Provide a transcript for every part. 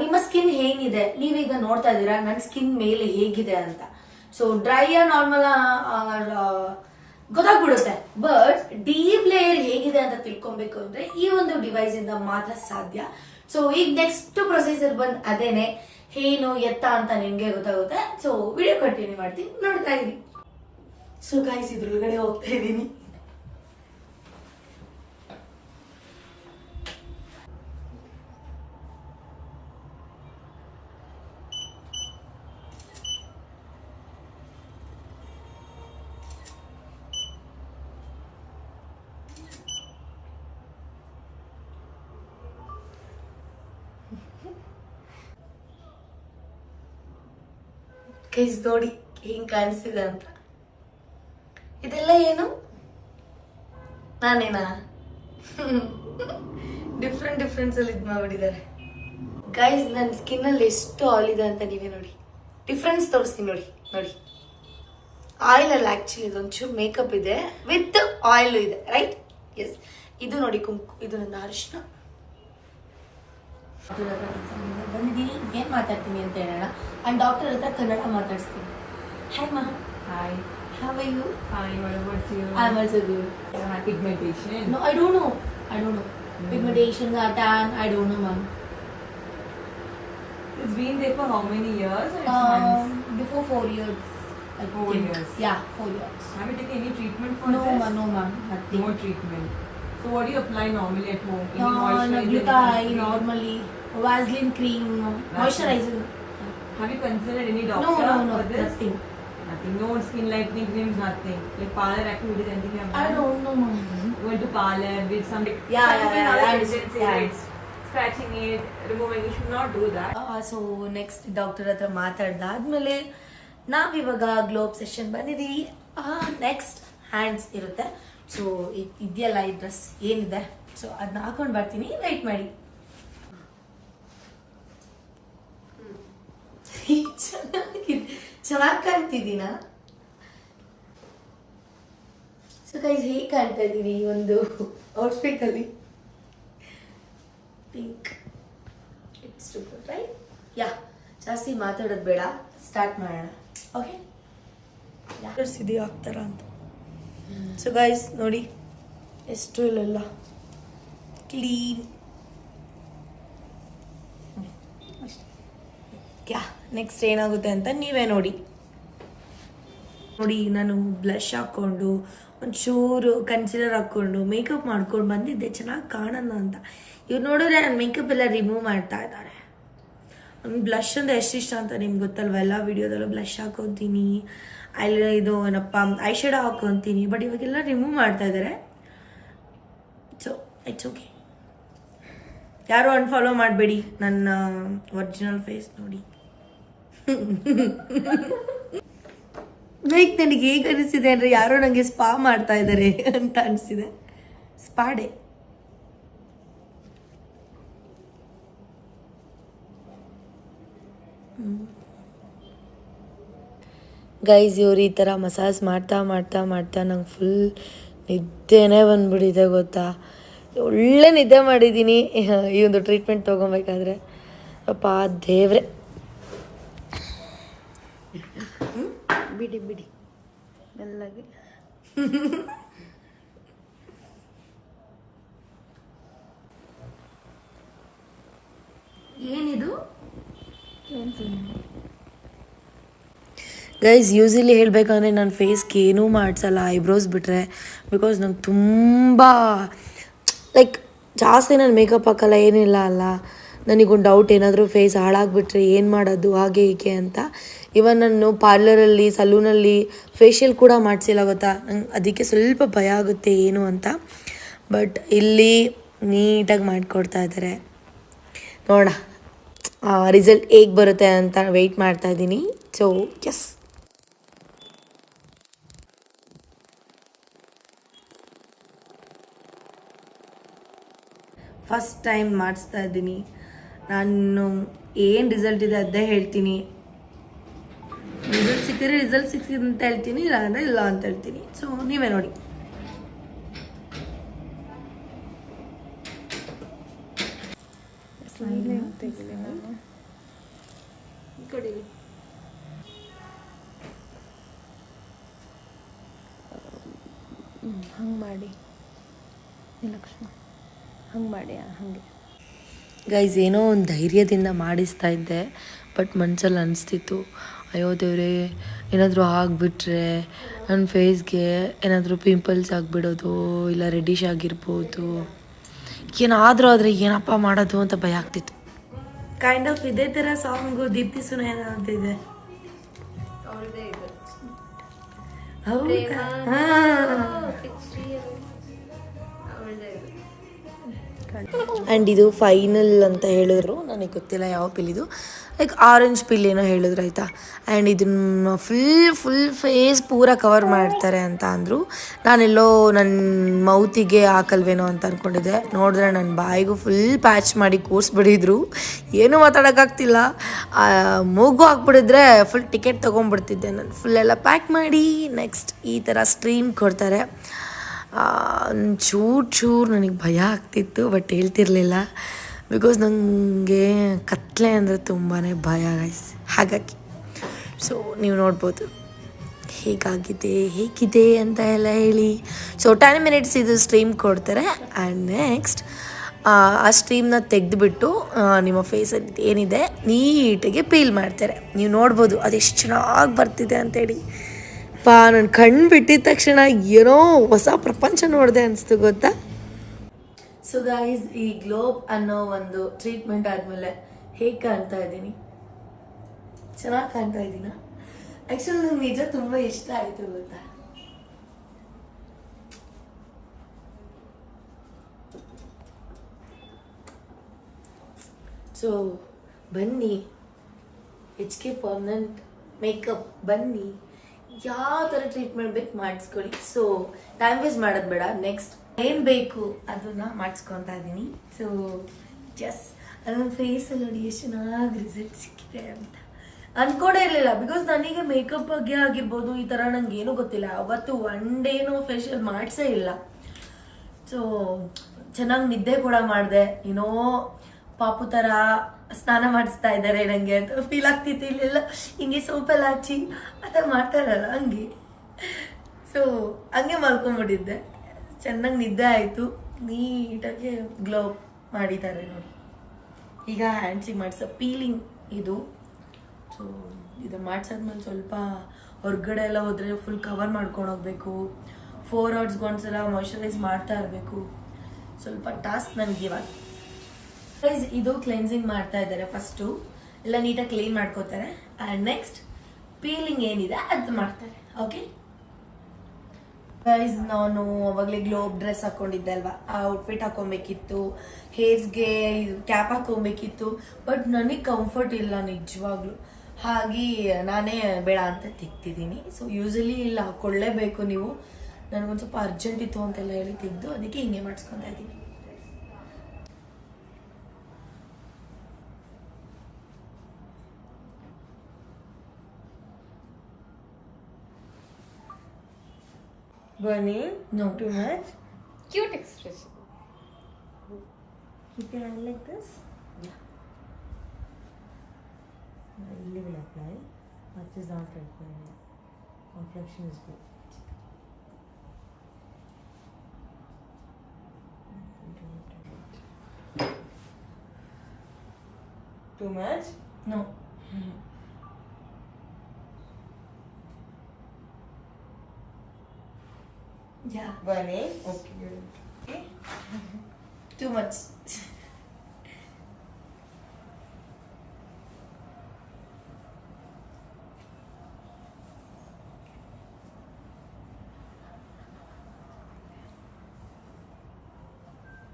ನಿಮ್ಮ ಸ್ಕಿನ್ ಏನಿದೆ ನೀವೀಗ ನೋಡ್ತಾ ಇದ್ದೀರಾ? ನನ್ನ ಸ್ಕಿನ್ ಮೇಲೆ ಹೇಗಿದೆ ಅಂತ. ಸೊ ಡ್ರೈ ನಾರ್ಮಲ್ ಗೊತ್ತಾಗ್ಬಿಡುತ್ತೆ. ಬಟ್ ಡೀಪ್ ಲೇಯರ್ ಹೇಗಿದೆ ಅಂತ ತಿಳ್ಕೊಬೇಕು ಅಂದ್ರೆ ಈ ಒಂದು ಡಿವೈಸ್ ಇಂದ ಮಾತ್ರ ಸಾಧ್ಯ. ಸೊ ಈಗ ನೆಕ್ಸ್ಟ್ ಪ್ರೊಸೀಜರ್ ಬಂದ್ ಅದೇನೆ. ಏನು ಎತ್ತ ಅಂತ ನಿಮ್ಗೆ ಗೊತ್ತಾಗುತ್ತೆ. ಸೊ ವಿಡಿಯೋ ಕಂಟಿನ್ಯೂ ಮಾಡ್ತೀನಿ. ನೋಡ್ತಾ ಇದ್ದೀನಿ ಸೊ ಗೈಸ್ ಇದ್ರೊಳಗಡೆ ಹೋಗ್ತಾ ಇದ್ದೀನಿ. ಗೈಸ್ ನೋಡಿ ಹಿಂಗ್ ಕಾಣಿಸ್ತಿದೆ ಅಂತ. ಇದೆಲ್ಲ ಏನು? ನಾನೇನಾ? ಡಿಫ್ರೆಂಟ್ ಡಿಫ್ರೆನ್ಸ್ ಅಲ್ಲಿ ಇದು ಮಾಡ್ಬಿಟ್ಟಿದ್ದಾರೆ. ಗೈಸ್ ನನ್ನ ಸ್ಕಿನ್ ಅಲ್ಲಿ ಎಷ್ಟು ಆಯಿಲ್ ಇದೆ ಅಂತ ನೀವೇ ನೋಡಿ. ಡಿಫ್ರೆನ್ಸ್ ತೋರಿಸ್ತೀನಿ ನೋಡಿ ನೋಡಿ. ಆಯಿಲ್ ಅಲ್ಲಿ ಆಕ್ಚುಲಿ ಇದೊಂಚೂರು ಮೇಕಪ್ ಇದೆ. ವಿತ್ ಆಯಿಲ್ ಇದೆ ರೈಟ್ ಎಸ್ ಇದು ನೋಡಿ ಕುಂಕು, ಇದು ನನ್ನ ಅರಿಶಿನ. ಬಂದಿದ್ದೀನಿ ಏನು ಮಾತಾಡ್ತೀನಿ ಅಂತ ಹೇಳೋಣ ಆ್ಯಂಡ್ ಡಾಕ್ಟರ್ ಹತ್ರ ಕನ್ನಡ ಮಾತಾಡಿಸ್ತೀನಿ ಹಾಯ್ ಮಾ hi How are you? Fine, what about you? I'm also good. You have pigmentation? No, I don't know. I don't know. Mm. Pigmentation, tan, I don't know, ma'am. It's been there for how many years? Or it's um, months? Before four years. Like four years? Yeah, four years. Have you taken any treatment for no, this? No, ma'am, no, ma'am. Nothing. No treatment. So what do you apply normally at home? Any No, moisturizer, no, normally. Vaseline cream, moisturizer. Have you considered any No, doctor no, no, for this? nothing. Nothing. No skin lightening creams, nothing. Like parlor activities, anything you have I done? don't know. You went to parlor, with some Yeah, yeah, something yeah, other yeah, yeah. scratching it, removing. You should not do that. So next doctor ಹತ್ರ ಮಾತಾಡ್ದಾದ್ಮೇಲೆ ನಾವಿವಾಗ globe session ಬಂದಿದ್ದೀವಿ next hands ಇರುತ್ತೆ so ಇದೆಯಲ್ಲ ಈ dress ಏನಿದೆ? So ಅದನ್ನ ಹಾಕೊಂಡು ಬರ್ತೀನಿ. ವೆಯ್ಟ್ ಮಾಡಿ. ಚೆನ್ನಾಗಿದೆ. ಚೆನ್ನಾಗಿ ಕಾಣ್ತಿದ್ದೀನಾ? ಸೊ ಗೈಸ್ ಹೇಗೆ ಕಾಣ್ತಾ ಇದ್ದೀನಿ ಈ ಒಂದು ಔಟ್ಫಿಟಲ್ಲಿ pink it's too right yeah ಜಾಸ್ತಿ ಮಾತಾಡೋದು ಬೇಡ. ಸ್ಟಾರ್ಟ್ ಮಾಡೋಣ. ಓಕೆ ಇದೆಯಾ ಆಗ್ತಾರ ಅಂತ. ಸೊ ಗೈಸ್ ನೋಡಿ. ಎಷ್ಟು ಇಲ್ಲೆಲ್ಲ. ಕ್ಲೀನ್ ಯಾ ನೆಕ್ಸ್ಟ್ ಏನಾಗುತ್ತೆ ಅಂತ ನೀವೇ ನೋಡಿ. ನೋಡಿ, ನಾನು ಬ್ಲಷ್ ಹಾಕ್ಕೊಂಡು, ಒಂಚೂರು ಕನ್ಸಿಲರ್ ಹಾಕ್ಕೊಂಡು ಮೇಕಪ್ ಮಾಡ್ಕೊಂಡು ಬಂದಿದ್ದೆ. ಚೆನ್ನಾಗಿ ಕಾಣೋಣ ಅಂತ. ಇವ್ರು ನೋಡಿದ್ರೆ ನನ್ನ ಮೇಕಪ್ ಎಲ್ಲ ರಿಮೂವ್ ಮಾಡ್ತಾ ಇದ್ದಾರೆ. ಬ್ಲಷ್ ಅಂದರೆ ಎಷ್ಟು ಇಷ್ಟ ಅಂತ ನಿಮ್ಗೆ ಗೊತ್ತಲ್ವ? ಎಲ್ಲ ವೀಡಿಯೋದಲ್ಲೂ ಬ್ಲಷ್ ಹಾಕೊತೀನಿ ಅಲ್ಲಿ ಇದು ಏನಪ್ಪ ಐ ಶೇಡೋ ಹಾಕೊತೀನಿ ಬಟ್ ಇವಾಗೆಲ್ಲ ರಿಮೂವ್ ಮಾಡ್ತಾ ಇದ್ದಾರೆ ಸೊ ಇಟ್ಸ್ ಓಕೆ ಯಾರು ಅನ್ಫಾಲೋ ಮಾಡಬೇಡಿ ನನ್ನ ಒರಿಜಿನಲ್ ಫೇಸ್ ನೋಡಿ. ಲೈಕ್ ನನಗೆ ಹೇಗೆ ಅನಿಸಿದೆ ಅಂದರೆ ಯಾರೋ ನನಗೆ ಸ್ಪಾ ಮಾಡ್ತಾ ಇದ್ದಾರೆ ಅಂತ ಅನಿಸಿದೆ ಸ್ಪಾಡೆ ಗೈಸ್ ಇವ್ರು ಈ ಥರ ಮಸಾಜ್ ಮಾಡ್ತಾ ಮಾಡ್ತಾ ಮಾಡ್ತಾ ನಂಗೆ ಫುಲ್ ನಿದ್ದೆನೇ ಬಂದ್ಬಿಟ್ಟಿದೆ ಗೊತ್ತಾ. ಒಳ್ಳೆ ನಿದ್ದೆ ಮಾಡಿದ್ದೀನಿ. ಈ ಒಂದು ಟ್ರೀಟ್ಮೆಂಟ್ ತೊಗೊಬೇಕಾದ್ರೆ. ಅಪ್ಪ ದೇವ್ರೆ. ಬಿಡಿ ಬಿಡಿ. ಮೆಲ್ಲಗೆ ಏನಿದು? ಗೈಸ್ ಯೂಸಲಿ ಹೇಳಬೇಕಂದ್ರೆ ನನ್ನ ಫೇಸ್ಗೆ ಏನೂ ಮಾಡಿಸಲ್ಲ ಐಬ್ರೋಸ್ ಬಿಟ್ಟರೆ ಬಿಕಾಸ್ ನಂಗೆ ತುಂಬ ಲೈಕ್ ಜಾಸ್ತಿ ನಾನು ಮೇಕಪ್ ಹಾಕಲ್ಲ, ಏನಿಲ್ಲ ಅಲ್ಲ. ನನಗೊಂದು ಡೌಟ್ ಏನಾದರೂ ಫೇಸ್ ಹಾಳಾಗ್ಬಿಟ್ರೆ ಏನು ಮಾಡೋದು, ಹಾಗೆ ಹೀಗೆ ಅಂತ. ಇವನ್ ನಾನು ಪಾರ್ಲರಲ್ಲಿ ಸಲೂನಲ್ಲಿ ಫೇಶಿಯಲ್ ಕೂಡ ಮಾಡಿಸಿಲ್ಲ ಗೊತ್ತಾ? ನಂಗೆ ಅದಕ್ಕೆ ಸ್ವಲ್ಪ ಭಯ ಆಗುತ್ತೆ ಏನು ಅಂತ. ಬಟ್ ಇಲ್ಲಿ ನೀಟಾಗಿ ಮಾಡಿಕೊಡ್ತಾ ಇದ್ದಾರೆ ನೋಡೋಣ ರಿಸಲ್ಟ್ ಹೇಗೆ ಬರುತ್ತೆ ಅಂತ ವೆಯ್ಟ್ ಮಾಡ್ತಾ ಇದ್ದೀನಿ. ಸೊ ಎಸ್ ಫಸ್ಟ್ ಟೈಮ್ ಮಾಡಿಸ್ತಾ ಇದ್ದೀನಿ. ನಾನು ಏನು ರಿಸಲ್ಟ್ ಇದೆ ಅದೇ ಹೇಳ್ತೀನಿ. ರಿಸಲ್ಟ್ ಸಿಕ್ಕಿದ್ರೆ ರಿಸಲ್ಟ್ ಸಿಕ್ಕಿದೆ ಅಂತ ಹೇಳ್ತೀನಿ ಇಲ್ಲ ಅಂದರೆ ಇಲ್ಲ ಅಂತ ಹೇಳ್ತೀನಿ. ಸೊ ನೀವೇ ನೋಡಿ. ಹಂಗೆ ಮಾಡಿ. ಲಕ್ಷ್ಮ. ಹಂಗೆ ಮಾಡಿ ಹಾಗೆ. ಗೈಸ್ ಏನೋ ಒಂದು ಧೈರ್ಯದಿಂದ ಮಾಡಿಸ್ತಾ ಇದ್ದೆ ಬಟ್ ಮನ್ಸಲ್ಲಿ ಅನಿಸ್ತಿತ್ತು ಅಯ್ಯೋ ದೇವ್ರೆ ಏನಾದರೂ ಆಗಿಬಿಟ್ರೆ ನನ್ನ ಫೇಸ್ಗೆ ಏನಾದರೂ ಪಿಂಪಲ್ಸ್ ಆಗಿಬಿಡೋದು ಇಲ್ಲ ರೆಡಿಷ್ ಆಗಿರ್ಬೋದು. ಏನಾದರೂ ಆದರೆ ಏನಪ್ಪ ಮಾಡೋದು ಅಂತ ಭಯ ಆಗ್ತಿತ್ತು. ಕೈಂಡ್ ಆಫ್ ಇದೇ ಥರ ಸಾಂಗು ದೀಪ್ತಿ ಸುನೇನ ಅಂತಿದೆ ಹೌದಾ? ಆ್ಯಂಡ್ ಇದು ಫೈನಲ್ ಅಂತ ಹೇಳಿದ್ರು. ನನಗೆ ಗೊತ್ತಿಲ್ಲ ಯಾವ ಪಿಲ್ ಇದು. ಲೈಕ್ ಆರೆಂಜ್ ಪಿಲ್ ಏನೋ ಹೇಳಿದ್ರು, ಆಯಿತಾ? ಆ್ಯಂಡ್ ಇದನ್ನ ಫುಲ್ ಫುಲ್ ಫೇಸ್ ಪೂರ ಕವರ್ ಮಾಡ್ತಾರೆ ಅಂತ ಅಂದರು. ನಾನೆಲ್ಲೋ ನನ್ನ ಮೌತಿಗೆ ಹಾಕಲ್ವೇನೋ ಅಂತ ಅಂದ್ಕೊಂಡಿದ್ದೆ ನೋಡಿದ್ರೆ ನನ್ನ ಬಾಯಿಗೂ ಫುಲ್ ಪ್ಯಾಚ್ ಮಾಡಿ ಕೂರಿಸ್ಬಿಟ್ಟಿದ್ರು ಏನೂ ಮಾತಾಡೋಕ್ಕಾಗ್ತಿಲ್ಲ. ಮೂಗು ಹಾಕ್ಬಿಟ್ಟಿದ್ರೆ ಫುಲ್ ಟಿಕೆಟ್ ತೊಗೊಂಡ್ಬಿಡ್ತಿದ್ದೆ ನಾನು. ಫುಲ್ ಎಲ್ಲ ಪ್ಯಾಕ್ ಮಾಡಿ ನೆಕ್ಸ್ಟ್ ಈ ಥರ ಸ್ಟ್ರೀಮ್ ಕೊಡ್ತಾರೆ. ಚೂರು ಚೂರು ನನಗೆ ಭಯ ಆಗ್ತಿತ್ತು ಬಟ್ ಹೇಳ್ತಿರ್ಲಿಲ್ಲ. ಬಿಕಾಸ್ ನನಗೆ ಕತ್ಲೆ ಅಂದರೆ ತುಂಬಾ ಭಯ ಗೈಸ್ ಹಾಗಾಗಿ ಸೊ ನೀವು ನೋಡ್ಬೋದು. ಹೇಗಾಗಿದೆ, ಹೇಗಿದೆ ಅಂತ ಎಲ್ಲ ಹೇಳಿ. ಸೊ ಟೆನ್ ಮಿನಿಟ್ಸ್ ಇದು ಸ್ಟ್ರೀಮ್ ಕೊಡ್ತಾರೆ. ಆ್ಯಂಡ್ ನೆಕ್ಸ್ಟ್ ಆ ಸ್ಟ್ರೀಮ್ನ ತೆಗೆದುಬಿಟ್ಟು ನಿಮ್ಮ ಫೇಸಲ್ಲಿ ಏನಿದೆ, ನೀಟಾಗಿ ಪೀಲ್ ಮಾಡ್ತಾರೆ. ನೀವು ನೋಡ್ಬೋದು ಅದೆಷ್ಟು ಚೆನ್ನಾಗಿ ಬರ್ತಿದೆ ಅಂತೇಳಿ ಪಾ ನನ್ನ ಕಣ್ಣು ಬಿಟ್ಟಿದ ತಕ್ಷಣ ಏನೋ ಹೊಸ ಪ್ರಪಂಚ ನೋಡಿದೆ ಅನಿಸ್ತು ಗೊತ್ತಾ? ಸೊ ಗೈಸ್ ಈ ಗ್ಲೋಬ್ ಅನ್ನೋ ಒಂದು ಟ್ರೀಟ್ಮೆಂಟ್ ಆದಮೇಲೆ ಹೇಗೆ ಕಾಣ್ತಾ ಇದ್ದೀನಿ? ಚೆನ್ನಾಗಿ ಕಾಣ್ತಾ ಇದ್ದೀನ? ಆ್ಯಕ್ಚುಲಿ ನನಗೆ ನಿಜ ತುಂಬ ಇಷ್ಟ ಆಯಿತು ಗೊತ್ತಾ? ಸೊ ಬನ್ನಿ. ಎಚ್ ಕೆ ಪರ್ಮನೆಂಟ್ ಮೇಕಪ್ ಬನ್ನಿ. ಯಾವ ಥರ ಟ್ರೀಟ್ಮೆಂಟ್ ಬೇಕು ಮಾಡಿಸ್ಕೊಳ್ಳಿ. ಸೊ ಟೈಮ್ ವೇಸ್ಟ್ ಮಾಡೋದು ಬೇಡ. ನೆಕ್ಸ್ಟ್ ಏನು ಬೇಕು ಅದನ್ನ ಮಾಡಿಸ್ಕೊತಾ ಇದ್ದೀನಿ ಸೊ ಜಸ್ ನನ್ನ ಫೇಸಲ್ಲಿ ನೋಡಿ ಎಷ್ಟು ಚೆನ್ನಾಗಿ ರಿಸಲ್ಟ್ ಸಿಕ್ಕಿದೆ ಅಂತ. ಅನ್ಕೊಂಡೇ ಇರಲಿಲ್ಲ. ಬಿಕಾಸ್ ನನಗೆ ಮೇಕಪ್ ಬಗ್ಗೆ ಆಗಿರ್ಬೋದು, ಈ ಥರ ನಂಗೆ ಏನೂ ಗೊತ್ತಿಲ್ಲ. ಅವತ್ತು ಒನ್ ಡೇನೂ ಫೇಶಿಯಲ್ ಮಾಡಿಸೇ ಇಲ್ಲ. ಸೊ ಚೆನ್ನಾಗಿ ನಿದ್ದೆ ಕೂಡ ಮಾಡಿದೆ. ಏನೋ ಪಾಪು ಥರ ಸ್ನಾನ ಮಾಡಿಸ್ತಾ ಇದ್ದಾರೆ ನನಗೆ ಅಂತ ಫೀಲ್ ಆಗ್ತಿತ್ತು ಇಲ್ಲೆಲ್ಲ. ಹಿಂಗೆ ಸೋಪೆಲ್ಲ ಹಚ್ಚಿ ಆ ಥರ ಮಾಡ್ತಾರಲ್ಲ ಹಂಗೆ. ಸೊ ಹಂಗೆ ಮಲ್ಕೊಂಡ್ಬಿಟ್ಟಿದ್ದೆ. ಚೆನ್ನಾಗಿ ನಿದ್ದೆ ಆಯಿತು. ನೀಟಾಗಿ ಗ್ಲೋ ಮಾಡಿದ್ದಾರೆ ನೋಡಿ. ಈಗ ಹ್ಯಾಂಡ್ಸಿಗೆ ಮಾಡಿಸೋ ಪೀಲಿಂಗ್ ಇದು. ಸೊ ಇದು ಮಾಡ್ಸಾದ್ಮೇಲೆ ಸ್ವಲ್ಪ ಹೊರಗಡೆ ಎಲ್ಲ ಹೋದರೆ ಫುಲ್ ಕವರ್ ಮಾಡ್ಕೊಂಡು ಹೋಗ್ಬೇಕು. ಫೋರ್ ಅವರ್ಸ್ಗೆ ಒಂದ್ಸಲ ಮಾಯ್ಶ್ಚರೈಸ್ ಮಾಡ್ತಾ ಇರಬೇಕು. ಸ್ವಲ್ಪ ಟಾಸ್ಕ್ ನನಗೆ ಇವಾಗ. ಗೈಸ್ ಇದು ಕ್ಲೆನ್ಸಿಂಗ್ ಮಾಡ್ತಾ ಇದ್ದಾರೆ ಫಸ್ಟು ಎಲ್ಲ ನೀಟಾಗಿ ಕ್ಲೀನ್ ಮಾಡ್ಕೋತಾರೆ. ಆ್ಯಂಡ್ ನೆಕ್ಸ್ಟ್ ಪೀಲಿಂಗ್ ಏನಿದೆ ಅದು ಮಾಡ್ತಾರೆ. ಓಕೆ ಗೈಸ್ ನಾನು ಅವಾಗಲೇ ಗ್ಲೋಬ್ ಡ್ರೆಸ್ ಹಾಕೊಂಡಿದ್ದೆ ಅಲ್ವಾ? ಆ ಔಟ್ಫಿಟ್ ಹಾಕೊಬೇಕಿತ್ತು. ಹೇರ್ಸ್ಗೆ ಕ್ಯಾಪ್ ಹಾಕೊಬೇಕಿತ್ತು. ಬಟ್ ನನಗೆ ಕಂಫರ್ಟ್ ಇಲ್ಲ ನಿಜವಾಗ್ಲೂ. ಹಾಗೆ ನಾನೇ ಬೇಡ ಅಂತ ತೆಗ್ತಿದ್ದೀನಿ ಸೊ ಯೂಸಲಿ ಇಲ್ಲ ಹಾಕೊಳ್ಳೇಬೇಕು ನೀವು. ನನಗೊಂದು ಸ್ವಲ್ಪ ಅರ್ಜೆಂಟ್ ಇತ್ತು ಅಂತೆಲ್ಲ ಹೇಳಿ ತೆಗೆದು ಅದಕ್ಕೆ ಹಿಂಗೆ ಮಾಡಿಸ್ಕೊತಾ ಇದ್ದೀನಿ. Burning? No. Too much? Cute expression. Keep your hand like this? Yeah. Really will apply. Much is not required. Complexion is good. Too much? No. Yeah, Burning? Okay, good. too much.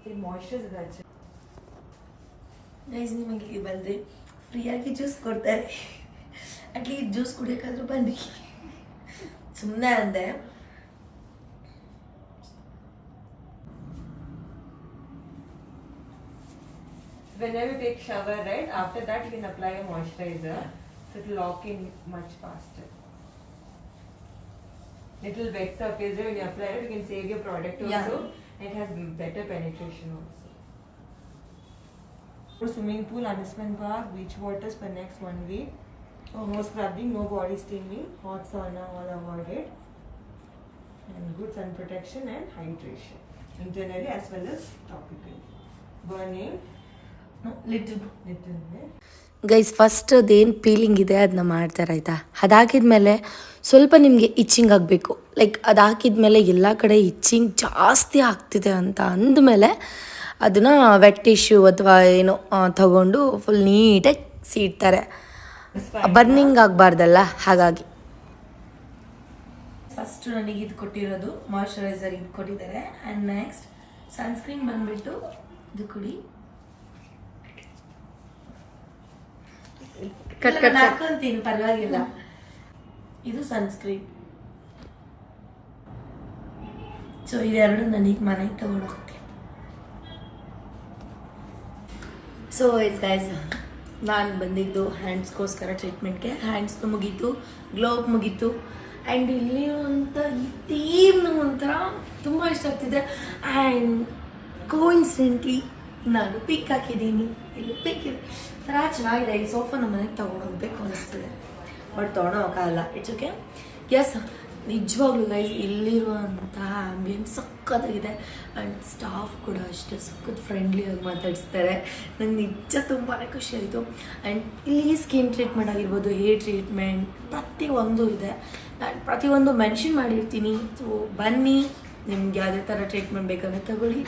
The moisture is that. Guys ನಿಮಗೆ ಇಲ್ಲಿ ಬಂದರೆ ಫ್ರೀಯಾಗಿ juice ಕೊಡ್ತಾರೆ at least juice ಕುಡಿಯೋಕ್ಕಾದ್ರೂ ಬನ್ನಿ ಸುಮ್ಮನೆ ಅಂದೆ Whenever you take shower, right, after that you can apply a moisturizer. So it will lock in much faster. Little wet surface when you apply it, you can save your product also. Yeah. And it has better penetration also. For swimming pool, amusement park, beach waters for next one week. Oh, no scrubbing, no body steaming, hot sauna all avoided. And good sun protection and hydration. Internally as well as topically. Burning, little. Guys first ಅದೇನು peeling ಇದೆ ಅದನ್ನ ಮಾಡ್ತಾರೆ ಆಯಿತಾ? ಅದು ಹಾಕಿದ್ಮೇಲೆ ಸ್ವಲ್ಪ ನಿಮಗೆ itching ಆಗಬೇಕು. ಲೈಕ್ ಅದು ಹಾಕಿದ್ಮೇಲೆ ಎಲ್ಲ ಕಡೆ ಇಚ್ಚಿಂಗ್ ಜಾಸ್ತಿ ಆಗ್ತಿದೆ ಅಂತ ಅಂದಮೇಲೆ ಅದನ್ನು ವೆಟ್ ಟಿಶ್ಯೂ ಅಥವಾ ಏನೋ ತಗೊಂಡು ಫುಲ್ ನೀಟಾಗಿ ಸೀಡ್ತಾರೆ. ಬರ್ನಿಂಗ್ ಆಗಬಾರ್ದಲ್ಲ ಹಾಗಾಗಿ. ಫಸ್ಟ್ ನನಗೆ ಇದು ಕೊಟ್ಟಿರೋದು ಮಾಯಶ್ಚರೈಸರ್ ಇದು ಕೊಟ್ಟಿದ್ದಾರೆ. ಆ್ಯಂಡ್ ನೆಕ್ಸ್ಟ್ ಸನ್ಸ್ಕ್ರೀನ್ ಬಂದುಬಿಟ್ಟು ಇದು ಕೊಡಿ. ಕಟ್ ಕಟ್ ಹಾಕೊಂತೀನಿ ಪರವಾಗಿಲ್ಲ. ಇದು ಸನ್ಸ್ಕ್ರೀನ್. ಸೊ ಇದೆರಡು ನನಗೆ ಮನೆಗೆ ತಗೊಂಡು ಹೋಗ್ತೀನಿ ಸೊ ಇಸ್ ಗೈಸ್ ನಾನು ಬಂದಿದ್ದು ಹ್ಯಾಂಡ್ಸ್ಗೋಸ್ಕರ ಟ್ರೀಟ್ಮೆಂಟ್ಗೆ ಹ್ಯಾಂಡ್ಸ್ದು ಮುಗೀತು ಗ್ಲೋವ್ ಮುಗೀತು. ಆ್ಯಂಡ್ ಇಲ್ಲಿರುವಂಥ ಈ ಥೀಮ್ ಒಂಥರ ತುಂಬ ಇಷ್ಟ ಆಗ್ತಿದೆ. ಆ್ಯಂಡ್ ಕೋಇನ್ಸಿಡೆಂಟ್ಲಿ ನಾನು ಪಿಕ್ ಹಾಕಿದ್ದೀನಿ. ಇಲ್ಲಿ ಪಿಕ್ ಇದೆ. ಥರ ಚೆನ್ನಾಗಿದೆ, ಈ ಸೋಫಾ ನಮ್ಮ ಮನೆಗೆ ತೊಗೊಂಡೋಗ್ಬೇಕು ಅನಿಸ್ತಿದೆ. ಬಟ್ ತೊಗೊಳೋಕ್ಕಾಗಲ್ಲ ಇಟ್ಸ್ ಓಕೆ ಎಸ್ ನಿಜವಾಗ್ಲೂ ಗೈಸ್ ಇಲ್ಲಿರುವಂತಹ ಆಂಬಿಯನ್ಸ್ ಸಖತ್ತಾಗಿದೆ. ಆ್ಯಂಡ್ ಸ್ಟಾಫ್ ಕೂಡ ಅಷ್ಟೇ ಸಖತ್ ಫ್ರೆಂಡ್ಲಿಯಾಗಿ ಮಾತಾಡಿಸ್ತಾರೆ. ನಂಗೆ ನಿಜ ತುಂಬಾ ಖುಷಿ ಆಯಿತು. ಆ್ಯಂಡ್ ಇಲ್ಲಿ ಸ್ಕಿನ್ ಟ್ರೀಟ್ಮೆಂಟ್ ಆಗಿರ್ಬೋದು ಹೇರ್ ಟ್ರೀಟ್ಮೆಂಟ್ ಪ್ರತಿಯೊಂದು ಇದೆ. ನಾನು ಪ್ರತಿಯೊಂದು ಮೆನ್ಷನ್ ಮಾಡಿರ್ತೀನಿ. ಸೊ ಬನ್ನಿ, ನಿಮ್ಗೆ ಯಾವುದೇ ಥರ ಟ್ರೀಟ್ಮೆಂಟ್ ಬೇಕಂದ್ರೆ ತಗೊಳ್ಳಿ.